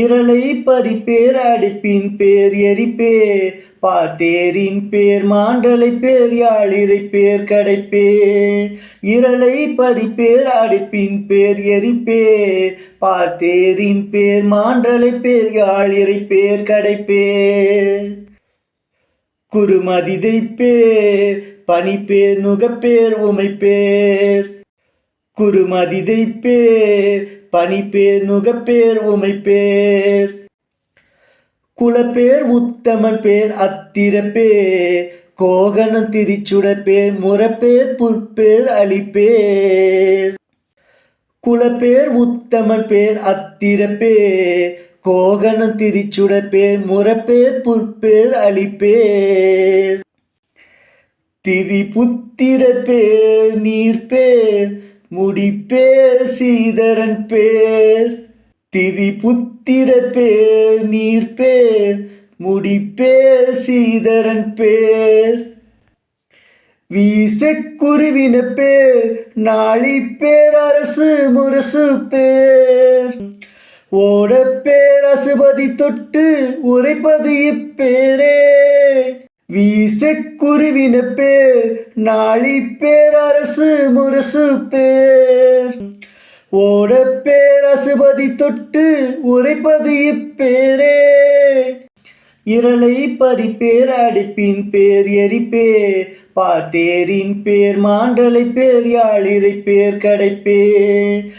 இரளை பறிப்பேர் அடிப்பின் பேர் எரிப்பேர் பாட்டேரின் பேர் மாண்டலை பேர் யாழிரை பேர் கடைப்பேர். இரளை பறிப்பேர் அடிப்பின் பேர் எரிப்பேர் பாட்டேரின் பேர் மாண்டலை பேர் யாழிரை பேர் கடைப்பேர். குருமதிதை பேர் பனிப்பேர் நுகப்பேர் உமைப்பேர். குருமதிதை பேர் பனிப்பேர் நுகப்பேர் உமைப்பேர். குலப்பேர் உத்தமன் பேர் அத்திரப்பேர். கோகணம் திரிச்சுட பேர் முறப்பேர் புற்பேர் அளிப்பேர். குலப்பேர் உத்தமன் பேர் அத்திரப்பேர். கோகணம் திரிச்சுட பேர் முறப்பேர் புற்பேர் அளிப்பேர். திதி புத்திர பேர் நீர்பேர் முடிப்பேர் சீதரன் பேர். திதி புத்திர பேர் நீர் பேர். முடிப்பேர் சீதரன் பேர். வீசக்குருவின பேர் நாளி பேரரசு முரசு பேர். ஓட பேர் அசுபதி தொட்டு உரைப்பது இப்பேரே. வீசக்குருவின பேர் நாளி பேரரசு முரசு பேர் ஓட பேரசுபதி தொட்டு உரைப்பது இப்பேரே. இரளை பறிப்பேர் அடிப்பின் பேர் எரிப்பேர். பாட்டேரின் பேர் மாண்டலை பேர் யாழிரை பேர் கடைப்பேர்.